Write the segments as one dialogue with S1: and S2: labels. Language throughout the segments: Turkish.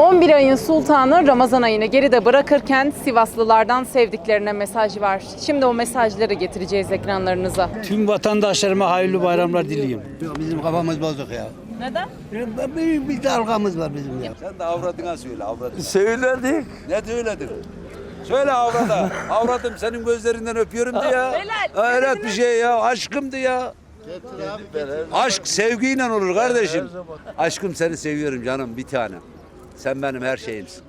S1: 11 ayın sultanı Ramazan ayını geride bırakırken Sivaslılardan sevdiklerine mesaj var. Şimdi o mesajları getireceğiz ekranlarınıza.
S2: Tüm vatandaşlarıma hayırlı bayramlar dileyim.
S3: Bizim kafamız bozuk ya.
S1: Neden?
S3: Bir, bir dalgamız var bizim ya.
S4: Sen de avradına söyle avradına.
S3: Söyledik.
S4: Ne söyledin? Söyle avrada. Avradım senin gözlerinden öpüyorum de ya. Hayret bir şey ya. Aşkımdı ya. Aşk sevgiyle olur kardeşim. Aşkım seni seviyorum canım bir tanem. Sen benim her şeyimsin.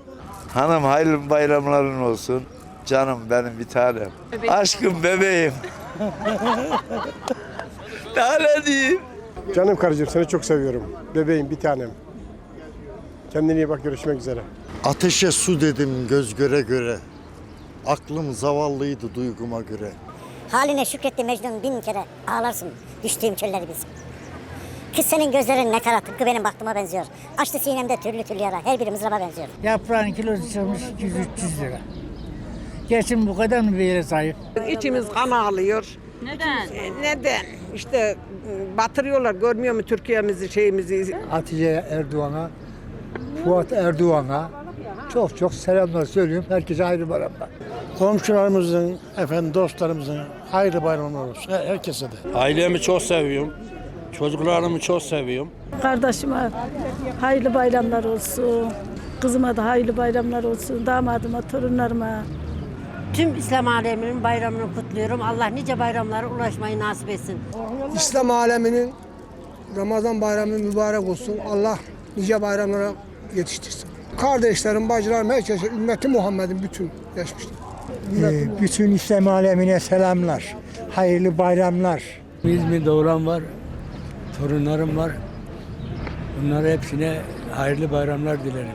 S5: Hanım hayırlı bayramların olsun. Canım benim bir tanem. Aşkım bebeğim. Daha ne diyeyim?
S6: Canım karıcığım seni çok seviyorum. Bebeğim bir tanem. Kendine iyi bak görüşmek üzere.
S5: Ateşe su dedim göz göre göre. Aklım zavallıydı duyguma göre.
S7: Haline şükretti Mecnun bin kere. Ağlarsın düştüğüm çölleri bilsin. Kız senin gözlerin ne kara tıpkı benim baktığıma benziyor. Açtı sinemde türlü türlü yara. Her biri mızraba benziyor.
S8: Yaprağın kilosu çıkmış 200-300 lira. Geçim bu kadar mı bir yere sahip?
S9: İçimiz kan ağlıyor.
S1: Neden?
S9: E, Neden? İşte e, batırıyorlar. Görmüyor mu Türkiye'mizi, şeyimizi?
S8: Hatice Erdoğan'a, Fuat Erdoğan'a çok çok selamlar söylüyorum. Herkese ayrı bayramlar.
S6: Komşularımızın, efendim dostlarımızın hayırlı bayramlar olsun. Her- Herkese de.
S2: Ailemi çok seviyorum. Çocuklarımı çok seviyorum.
S10: Kardeşime hayırlı bayramlar olsun. Kızıma da hayırlı bayramlar olsun. Damadıma, torunlarıma.
S7: Tüm İslam aleminin bayramını kutluyorum. Allah nice bayramlara ulaşmayı nasip etsin.
S6: İslam aleminin Ramazan bayramı mübarek olsun. Allah nice bayramlara yetiştirsin. Kardeşlerim, bacılarım, herkese, ümmeti Muhammed'in bütün geçmişler.
S8: bütün İslam alemine selamlar. Hayırlı bayramlar.
S2: İzmir'de doğuran var. Torunlarım var. Bunlara hepsine hayırlı bayramlar dilerim.